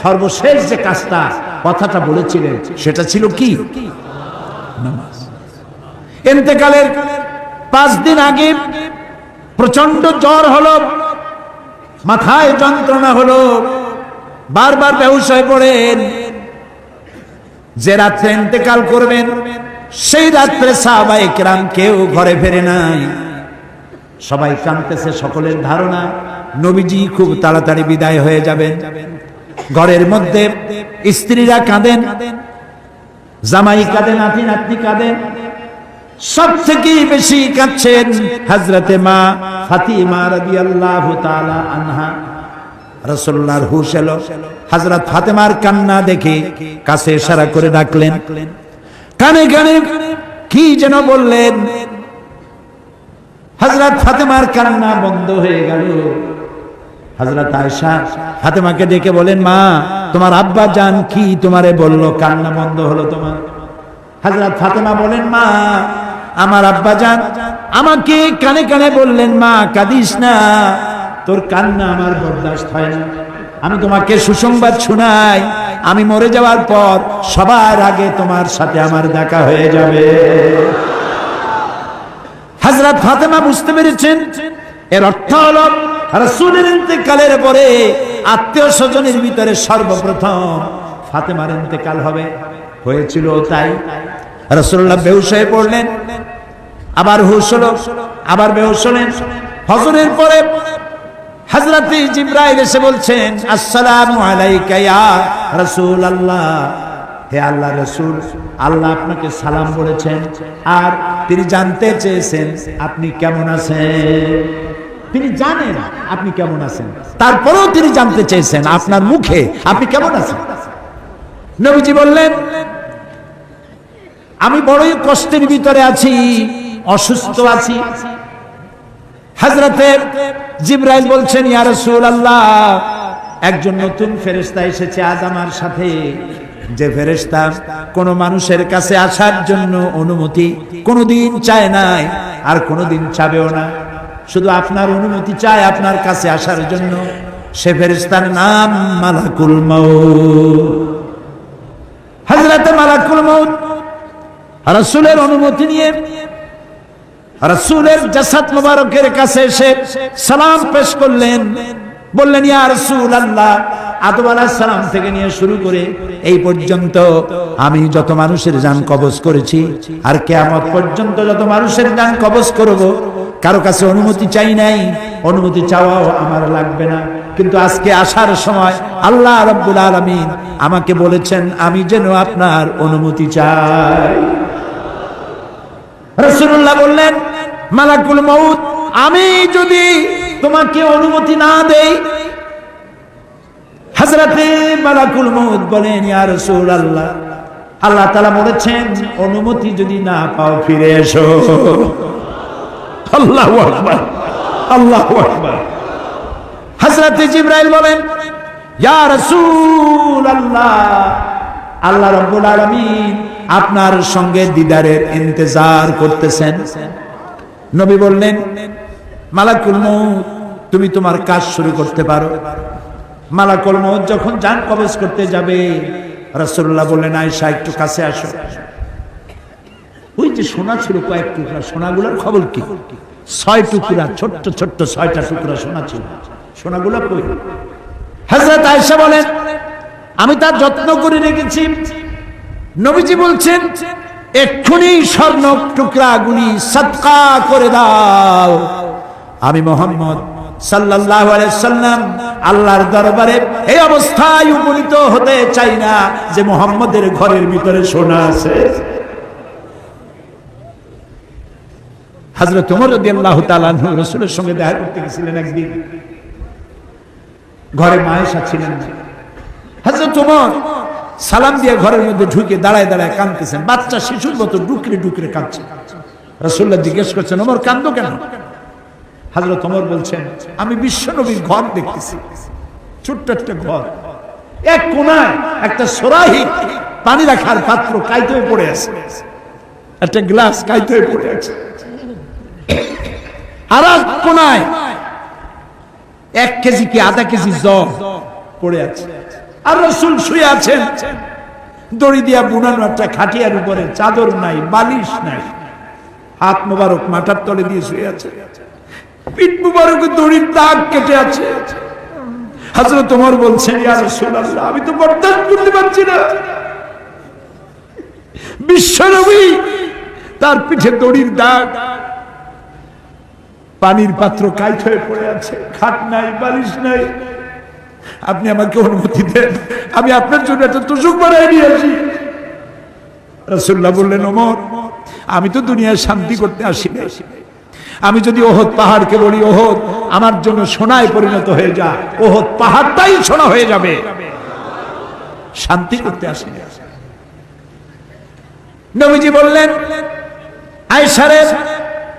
সর্বশেষ যে কাজটা কথাটা বলেছিলেন সেটা ছিল কি? এতেকালের পাঁচ দিন আগে প্রচণ্ড জ্বর হলো, মাথায় যন্ত্রণা হলো, বারবার হয়ে পড়েন। যে রাত্রে ইন্তেকাল করবেন, সেই রাত্রে সাহাবাই কেরাম কেউ ঘরে ফেরে নাই। সবাই কাঁদতেছে সকলের ধারণা, নবীজি খুব তাড়াতাড়ি বিদায় হয়ে যাবেন। ঘরের মধ্যে স্ত্রীরা কাঁদেন জামাই কাঁদেন নাতি নাতনি কাঁদেন সব থেকে বেশি কাঁদছেন হাজরতে মা ফাতিমা রাদিয়াল্লাহু তাআলা আনহা। রাসূলুল্লাহর হুশ এলো। হযরত ফাতেমার কান্না দেখে কাছে ইশারা করে ডাকলেন, কানে কানে কি যেন বললেন হযরত ফাতেমার কান্না বন্ধ হয়ে গেল। হযরত আয়েশা ফাতেমাকে ডেকে বলেন, মা, তোমার আব্বা জান কি তোমারে বলল? কান্না বন্ধ হলো তোমার। হযরত ফাতেমা বলেন, মা, আমার আব্বা জান আমাকে কানে কানে বললেন, মা, কাঁদিস না, তোর কান্না আমার বরদাস্ত হয় না। আমি তোমাকে সুসংবাদ শোনাই। আমি মরে যাওয়ার পর সবার আগে তোমার সাথে আমার দেখা হয়ে যাবে। হযরত ফাতেমা বুঝতে পেরেছেন, এর অর্থ হলো রাসূলের ইন্তেকালের পরে আত্মীয় স্বজনের ভিতরে সর্বপ্রথম ফাতেমার ইন্তেকাল হবে। হয়েছিল তাই। রাসূলুল্লাহ বেহুশ হয়ে পড়লেন। আবার হুশ হলো, আবার বেহুশ হলেন। হজরের পরে হযরতে জিব্রাইল এসে বলছেন, আসসালামু আলাইকা ইয়া রাসূলুল্লাহ। হে আল্লাহ রসুল, আল্লাহ আপনাকে সালাম বলেছেন। আর তিনি জানতে চেয়েছেন, আপনি কেমন আছেন? তিনি জানেন আপনি কেমন আছেন। তারপরেও তিনি জানতে চেয়েছেন আপনার মুখে আপনি কেমন আছেন। নবীজি বললেন, আমি বড়ই কষ্টের ভিতরে আছি, অসুস্থ আছি। হাজরাতে জিব্রাইল বলছেন, ইয়া রাসূলুল্লাহ, একজন নতুন ফেরেশতা এসেছে আজ আমার সাথে। যে ফেরেশতা কোন মানুষের কাছে আসার জন্য অনুমতি কোনোদিন চায় নাই, আর কোনোদিন চাবেও না। শুধু আপনার অনুমতি চায় আপনার কাছে আসার জন্য। সে ফেরেশতার নাম মালাকুল মাউত। হযরত মালাকুল মাউত রাসূলের অনুমতি নিয়ে রাসূলের জাসাদ মুবারকের কাছে এসে সালাম পেশ করলেন। বললেন, ইয়া রাসূলুল্লাহ, আদম আলাইহিস সালাম থেকে নিয়ে শুরু করে এই পর্যন্ত আমি যত মানুষের জান কবজ করেছি, আর কিয়ামত পর্যন্ত যত মানুষের জান কবজ করব কারও কাছে অনুমতি চাই নাই, অনুমতি চাওয়াও আমার লাগবে না। কিন্তু আজকে আসার সময় আল্লাহ রাব্বুল আলামিন আমাকে বলেছেন, আমি যেন আপনার অনুমতি চাই। রসুল্লাহ বললেন, মালাকুল মউত, আমি যদি তোমাকে অনুমতি না দেই হাজরাতে মালাকুল মউত বলেন, ইয়া রসুল আল্লাহ আল্লাহ তালা বলেছেন, অনুমতি যদি না পাও, ফিরে এসো। আল্লাহ আকবার আল্লাহ আকবার। হাজরাতে জিব্রাইল বলেন, ইয়া আল্লাহ আল্লাহ রব্বুল আলামিন আপনার সঙ্গে দিদারের ইন্তজার করতেছেন। নবী বললেন, মালাকুল মউত, তুমি তোমার কাজ শুরু করতে পারো। মালাকুল মউত যখন যান কবজ করতে যাবে, রাসূলুল্লাহ বললেন, আয়েশা, একটু কাছে আসো। ওই যে সোনা ছিল কয়েক টুকরা, সোনাগুলোর খবর কি? ছয় টুকরা, ছোট্ট ছোট্ট ছয়টা টুকরা সোনা ছিল। সোনাগুলো কই? আয়েশা বলেন আমি তার যত্ন করে রেখেছি। নবীজি বলছেন, এক্ষুনি স্বর্ণ টুকরা গুলি সৎকা করে দাও। আমি মোহাম্মদ সাল্লাল্লাহু আলাইহি সাল্লাম আল্লাহর দরবারে এই অবস্থায় উপনীত হতে চাই না যে মোহাম্মদের ঘরের ভিতরে সোনা আছে। হযরত ওমর রাদিয়াল্লাহু তাআলা আনহু রাসূলের সঙ্গে দেখা করতে গেছিলেন একদিন। ঘরে মায়েশা ছিলেন না। হযরত ওমর সালাম দিয়ে ঘরের মধ্যে ঢুকে দাঁড়ায় দাঁড়ায় কাঁদতেছেন। বাচ্চা শিশুর মতো ডুকরে ডুকরে কাঁদছে। রসুল্লাহ জিজ্ঞেস করছেন ওমর কান্দো কেন? হাজরত ওমর বলছেন, আমি বিশ্ব নবীর ঘর দেখতেছি। ছোট্ট একটা ঘর। এক কোনায় একটা সরাহি পানি রাখার পাত্র কাইতে পড়ে আছে। একটা গ্লাস কাইতে পড়ে আছে। আর এক কেজি কি আধা কেজি জল পড়ে আছে। আর রসুল শুয়ে আছেন। দড়ি দিয়া বুনানো একটা খাটিয়ার উপরে, চাদর নাই, বালিশ নাই। হাত তলে দিয়ে শুয়ে আছে। পিঠ দড়ির দাগ কেটে আছে। হাজরত তোমার বলছেন আমি তো বরদাস্ত করতে পারছি না। বিশ্বনবী তার পিঠে দড়ির দাগ পানির পাত্র কাইট হয়ে পড়ে আছে। খাট নাই, বালিশ নাই। আপনি আমাকে অনুমতি দেন। আমি আপনার জন্য একটা তুষুক বানাই নিয়ে আসি। রাসূলুল্লাহ বললেন, ওমর, আমি তো দুনিয়ায় শান্তি করতে আসি আমি যদি ওহদ পাহাড়কে বলি, ওহদ আমার জন্য সোনায় পরিণত হয়ে যা। ওহদ পাহাড়টাই সোনা হয়ে যাবে। শান্তি করতে আসি নবীজি বললেন আয়সারে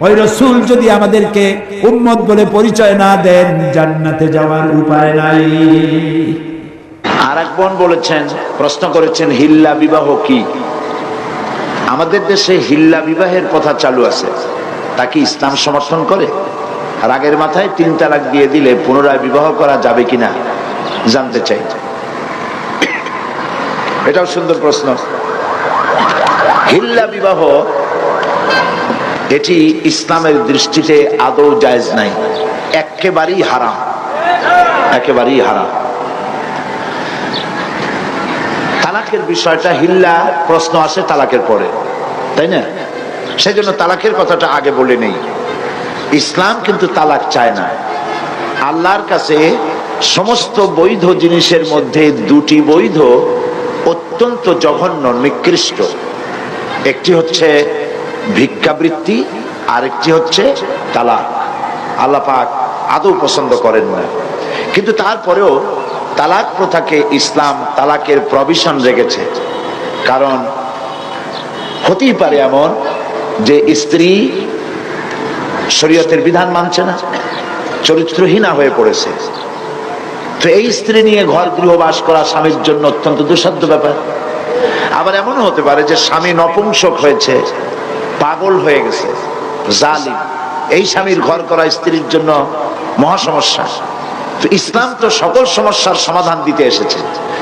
ওই রসুল যদি আমাদেরকে উম্মত বলে পরিচয় না দেন, জান্নাতে যাওয়ার উপায় নাই। আর এক বোন বলেছেন, প্রশ্ন করেছেন, হিল্লা বিবাহ কি? আমাদের দেশে হিল্লা বিবাহের কথা চালু আছে। ইসলাম সমর্থন করে? রাগের মাথায় তিন তালাক দিয়ে দিলে পুনরায় বিবাহ করা যাবে কিনা জানতে চাই। এটাও সুন্দর প্রশ্ন। হিল্লা বিবাহ এটি ইসলামের দৃষ্টিতে আদৌ জায়েজ নাই। একেবারেই হারাম। একেবারেই হারাম। তালাকের বিষয়টা হিল্লা প্রশ্ন আসে তালাকের পরে, তাই না? সেই জন্য তালাকের কথাটা আগে বলে নেই। ইসলাম কিন্তু তালাক চায় না। আল্লাহর কাছে সমস্ত বৈধ জিনিসের মধ্যে দুটি বৈধ অত্যন্ত জঘন্য, নিকৃষ্ট। একটি হচ্ছে ভিক্ষাবৃত্তি, আরেকটি হচ্ছে তালাক। আল্লাহ পাক আদৌ পছন্দ করেন না। কিন্তু তারপরেও তালাক প্রথাকে ইসলাম তালাকের প্রভিশন রেখেছে। কারণ হতেই পারে এমন যে স্ত্রী শরীয়তের বিধান মানছে না, চরিত্রহীনা হয়ে পড়েছে। তো এই স্ত্রী নিয়ে ঘর গৃহবাস করা স্বামীর জন্য অত্যন্ত দুঃসাধ্য ব্যাপার। আবার এমনও হতে পারে যে স্বামী নপুংসক হয়েছে পাগল হয়ে গেছে, জালিম। এই স্বামীর ঘর করা স্ত্রীর জন্য মহা সমস্যা। তো ইসলাম তো সকল সমস্যার সমাধান দিতে এসেছে।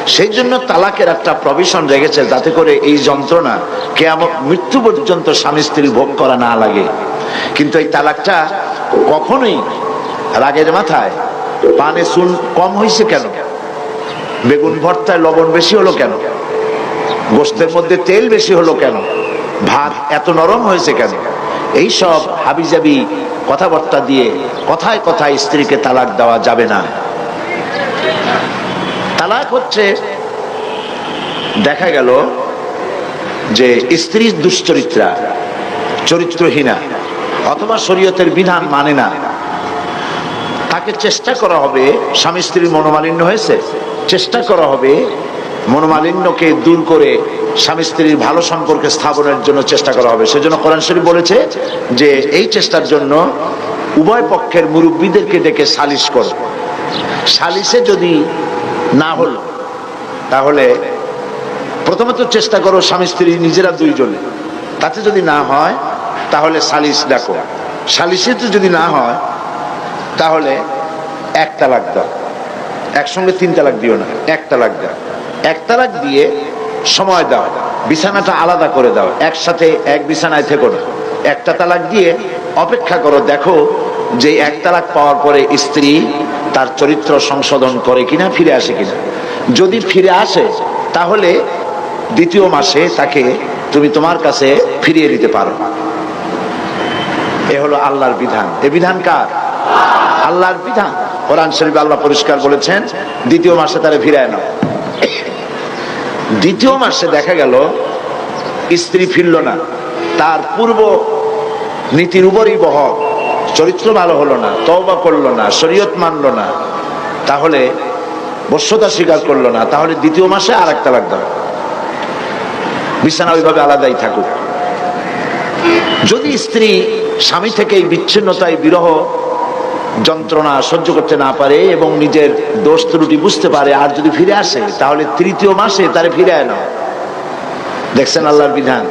সেই জন্য তালাকের একটা প্রভিশন রেখেছে যাতে করে এই যন্ত্রণা কেয়ামত মৃত্যু পর্যন্ত স্বামী স্ত্রী ভোগ করা না লাগে। কিন্তু এই তালাকটা কখনোই রাগের মাথায়, পানে চুন কম হয়েছে কেন? বেগুন ভর্তায় লবণ বেশি হলো কেন? গোস্তের মধ্যে তেল বেশি হলো কেন? ভাত এত নরম হয়েছে কেন? এই সব হাবিজাবি কথাবার্তা দিয়ে কথায় কথায় স্ত্রীকে তালাক দেওয়া যাবে না। তালাক হচ্ছে, দেখা গেল যে স্ত্রী দুশ্চরিত্রা চরিত্রহীনা, অথবা শরীয়তের বিধান মানে না। তাকে চেষ্টা করা হবে, স্বামী স্ত্রীর মনোমালিন্য হয়েছে, চেষ্টা করা হবে মনোমালিন্যকে দূর করে স্বামী স্ত্রীর ভালো সম্পর্কে স্থাপনের জন্য চেষ্টা করা হবে। সেজন্য কোরআন শরীফ বলেছে যে, এই চেষ্টার জন্য উভয় পক্ষের মুরব্বীদেরকে ডেকে সালিশ কর। সালিশে যদি না হল, তাহলে প্রথমত চেষ্টা করো স্বামী স্ত্রী নিজেরা দুইজনে। তাতে যদি না হয়, তাহলে সালিশ ডাকো সালিশে তো যদি না হয়, তাহলে এক তালাক দাও। একসঙ্গে তিন তালাক দিও না এক তালাক দাও। এক তালাক দিয়ে সময় দাও, বিছানাটা আলাদা করে দাও, একসাথে এক বিছানায় থেকো না। একটা তালাক দিয়ে অপেক্ষা করো, দেখো যে এক তালাক পাওয়ার পরে স্ত্রী তার চরিত্র সংশোধন করে কিনা, ফিরে আসে কিনা। যদি ফিরে আসে, তাহলে দ্বিতীয় মাসে তাকে তুমি তোমার কাছে ফিরিয়ে দিতে পারো। এ হলো আল্লাহর বিধান। এ বিধান কার? আল্লাহর বিধান। কোরআন শরীফ আল্লাহ পরিষ্কার বলেছেন, দ্বিতীয় মাসে তারা ফিরে নাও। দ্বিতীয় মাসে দেখা গেল, স্ত্রী ফিরল না। তার পূর্ব নীতির উপরই বহল চরিত্র ভালো হলো না, তওবা করল না, শরীয়ত মানলো না। তাহলে বস্যতা স্বীকার করল না, তাহলে দ্বিতীয় মাসে আর একটা লাগবে বিছানা ওইভাবে আলাদাই থাকুক। যদি স্ত্রী স্বামী থেকে এই বিচ্ছিন্নতায় বিরহ যন্ত্রণা সহ্য করতে না পারে এবং নিজের দোষ ত্রুটি বুঝতে পারে, আর যদি ফিরে আসে, তাহলে তৃতীয় মাসে তারে ফিরায় না দেখছেন আল্লাহর বিধান?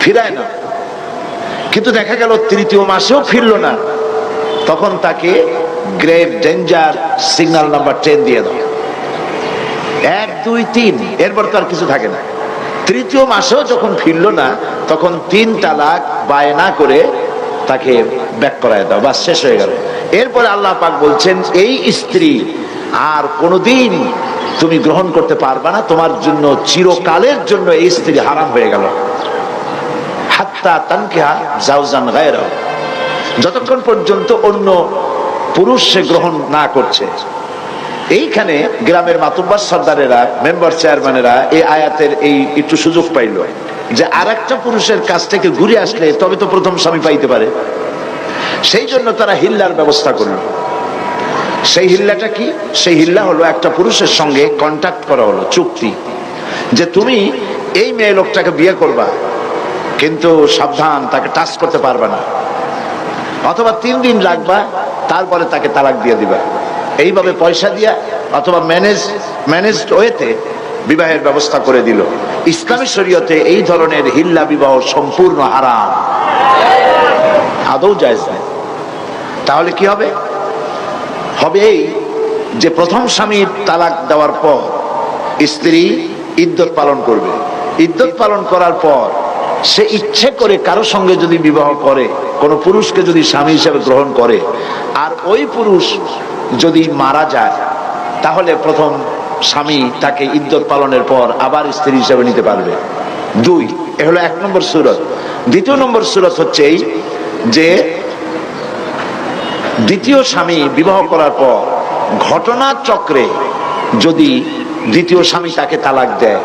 ফিরায় না কিন্তু দেখা গেল তৃতীয় মাসেও ফিরল না। তখন তাকে grave danger signal number ten দিয়ে দাও। এক, দুই, তিন, এরপর তো আর কিছু থাকে না। তৃতীয় মাসেও যখন ফিরল না, তখন তিন তালাক বায়না করে তাকে ব্যাক করায় দাও। বা শেষ হয়ে গেল। এরপরে আল্লাহ পাক বলছেন, এই স্ত্রী আর কোনোদিন তুমি গ্রহণ করতে পারবা না। তোমার জন্য চিরকালের জন্য এই স্ত্রী হারাম হয়ে গেল। হাত্তা তানকিহা জাউজান গায়রা যতক্ষণ পর্যন্ত অন্য পুরুষ সে গ্রহণ না করছে। এইখানে গ্রামের মাতুব্বাস সর্দারেরা, মেম্বার চেয়ারম্যানেরা এই আয়াতের এই একটু সুযোগ পাইল যে আর একটা পুরুষের কাছ থেকে ঘুরে আসলে তবে তো প্রথম স্বামী পাইতে পারে। সেই জন্য তারা হিল্লার ব্যবস্থা করল। সেই হিল্লাটা কি? সেই হিল্লা হলো একটা পুরুষের সঙ্গে কন্ট্যাক্ট করা হলো, চুক্তি। যে তুমি এই মেয়ে লোকটাকে বিয়ে করবা, কিন্তু সাবধান, তাকে টাচ করতে পারবে না। অথবা তিন দিন রাখবা, তারপরে তাকে তালাক দিয়ে দিবা। এইভাবে পয়সা দিয়া অথবা ম্যানেজ ম্যানেজড ওয়েতে বিবাহের ব্যবস্থা করে দিল। ইসলামী শরীয়তে এই ধরনের হিল্লা বিবাহ সম্পূর্ণ হারাম। আদৌ জায়জ নেই। তাহলে কি হবে? হবে এই যে প্রথম স্বামীর তালাক দেওয়ার পর স্ত্রী ইদ্যত পালন করবে। ইদ্যত পালন করার পর সে ইচ্ছে করে কারও সঙ্গে যদি বিবাহ করে, কোনো পুরুষকে যদি স্বামী হিসেবে গ্রহণ করে, আর ওই পুরুষ যদি মারা যায়, তাহলে প্রথম স্বামী তাকে ইদ্যত পালনের পর আবার স্ত্রী হিসেবে নিতে পারবে। দুই, এ হলো এক নম্বর সুরত। দ্বিতীয় নম্বর সুরত হচ্ছে এই যে দ্বিতীয় স্বামী বিবাহ করার পর ঘটনা চক্রে যদি দ্বিতীয় স্বামী তাকে তালাক দেয়,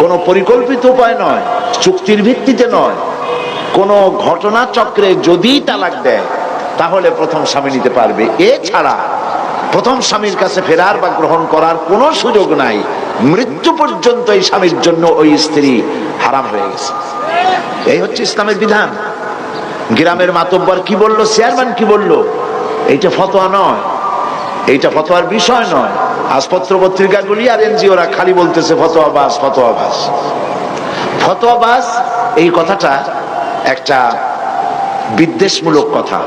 কোনো পরিকল্পিত উপায় নয়, চুক্তির ভিত্তিতে নয়, কোনো ঘটনা চক্রে যদি তালাক দেয়, তাহলে প্রথম স্বামী নিতে পারবে। এছাড়া প্রথম স্বামীর কাছে ফেরার বা গ্রহণ করার কোনো সুযোগ নাই। মৃত্যু পর্যন্ত এই স্বামীর জন্য ওই স্ত্রী হারাম হয়ে গেছে। এই হচ্ছে ইসলামের বিধান। গ্রামের মাতব্বর কি বলল? চেয়ারম্যান কি বলল? এইটা ফতোয়া নয়। এইটা ফতোয়ার বিষয় নয়। আজপত্র পত্রিকাগুলি আর এনজিওরা খালি বলতেছে ফতোয়া বাস ফতোয়াবাস ফতোয়া বাস এই কথাটা একটা বিদ্বেষমূলক কথা।